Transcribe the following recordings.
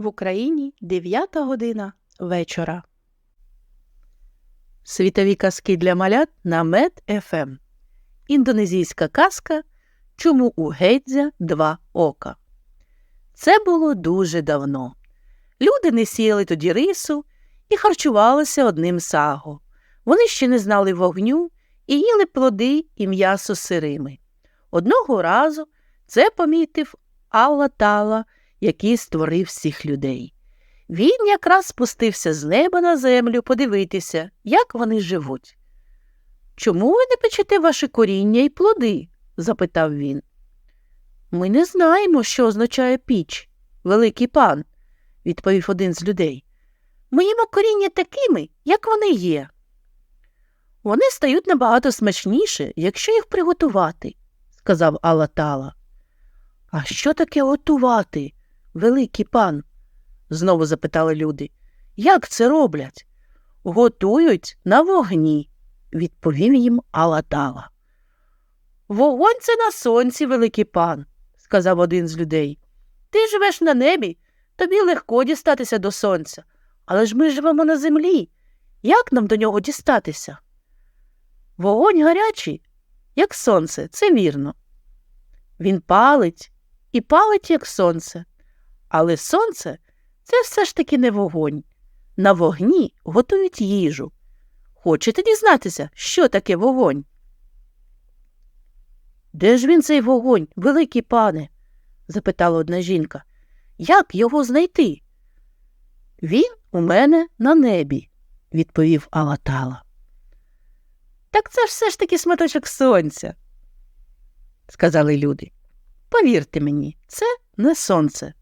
В Україні 9 година вечора. Світові казки для малят на Мед ФМ. Індонезійська казка Чому у Гедзя два ока. Це було дуже давно. Люди не сіяли тоді рису і харчувалися одним саго. Вони ще не знали вогню і їли плоди і м'ясо сирими. Одного разу це помітив Алла Тала, який створив всіх людей. Він якраз спустився з неба на землю подивитися, як вони живуть. Чому ви не печете ваше коріння і плоди? запитав він. Ми не знаємо, що означає піч, великий пан, відповів один з людей. Ми їмо коріння такими, як вони є. Вони стають набагато смачніше, якщо їх приготувати, сказав Алатала. А що таке готувати, великий пан? знову запитали люди. Як це роблять? Готують на вогні, відповів їм Алатала. Вогонь це на сонці, великий пан, сказав один з людей. Ти живеш на небі, тобі легко дістатися до сонця, але ж ми живемо на землі. Як нам до нього дістатися? Вогонь гарячий, як сонце, це вірно. Він палить і палить, як сонце. Але сонце це все ж таки не вогонь. На вогні готують їжу. Хочете дізнатися, що таке вогонь? Де ж він цей вогонь, великий пане? запитала одна жінка. Як його знайти? Він у мене на небі, відповів Алатала. Так це ж все ж таки сматочок сонця, сказали люди. Повірте мені, це не сонце,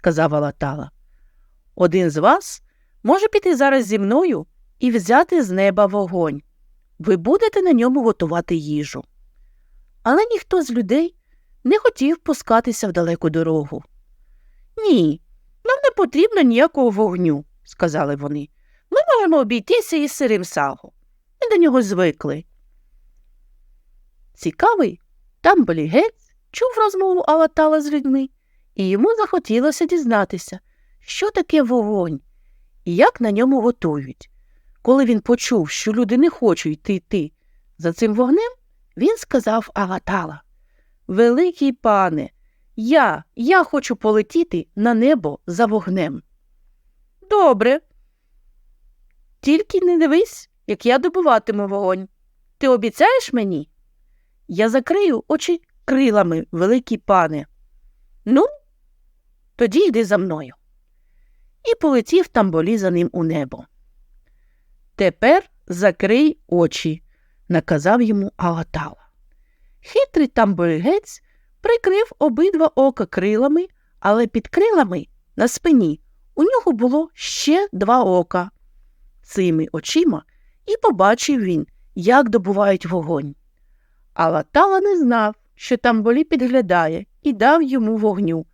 сказав Алатала. Один з вас може піти зараз зі мною і взяти з неба вогонь. Ви будете на ньому готувати їжу. Але ніхто з людей не хотів пускатися в далеку дорогу. Ні, нам не потрібно ніякого вогню, сказали вони. Ми можемо обійтися із сирим сагу. Ми до нього звикли. Цікавий Тамболі гець чув розмову Алатала з людьми, і йому захотілося дізнатися, що таке вогонь і як на ньому готують. Коли він почув, що люди не хочуть йти йти за цим вогнем, він сказав Алатала Великий пане, я, я хочу полетіти на небо за вогнем. Добре. Тільки не дивись, як я добуватиму вогонь. Ти обіцяєш мені? Я закрию очі крилами, великий пане. Ну, тоді йди за мною. І полетів тамболі за ним у небо. Тепер закрий очі, наказав йому Алатала. Хитрий тамболігець прикрив обидва ока крилами, але під крилами на спині у нього було ще два ока. Цими очима і побачив він, як добувають вогонь. Алатала не знав, що тамболі підглядає, і дав йому вогню.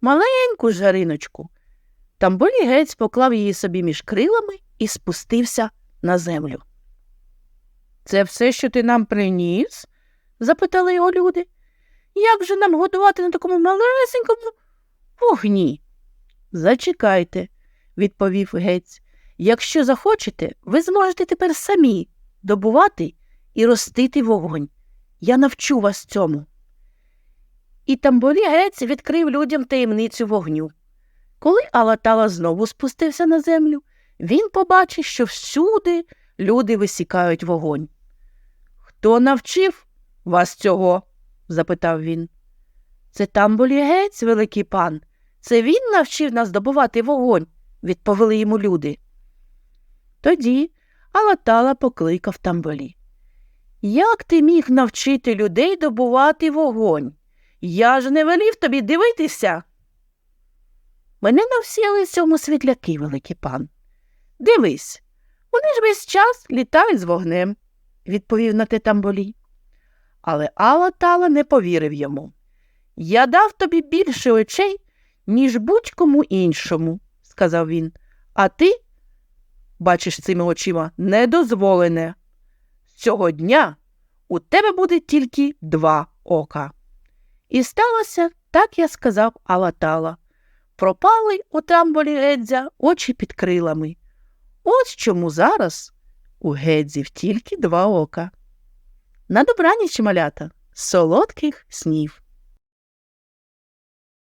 Маленьку жариночку. Тамболі гець поклав її собі між крилами і спустився на землю. Це все, що ти нам приніс? запитали його люди. Як же нам годувати на такому малесенькому вогні? Зачекайте, відповів гець. Якщо захочете, ви зможете тепер самі добувати і ростити вогонь. Я навчу вас цьому. І тамболі гець відкрив людям таємницю вогню. Коли Алатала знову спустився на землю, він побачив, що всюди люди висікають вогонь. Хто навчив вас цього? запитав він. Це тамболігець, великий пан. Це він навчив нас добувати вогонь, відповіли йому люди. Тоді Алатала покликав тамболі. Як ти міг навчити людей добувати вогонь? Я ж не велів тобі дивитися. Мене навсіли цьому світляки, великий пан. Дивись, вони ж весь час літають з вогнем, відповів на те тамболі. Але Алатала не повірив йому. Я дав тобі більше очей, ніж будь-кому іншому, сказав він, а ти, бачиш цими очима, недозволене. Цього дня у тебе буде тільки два ока. І сталося, так я сказав Алатала. пропали у трамболі Гедзя очі під крилами. Ось чому зараз у Гедзів тільки два ока. На добраніч, малята, солодких снів.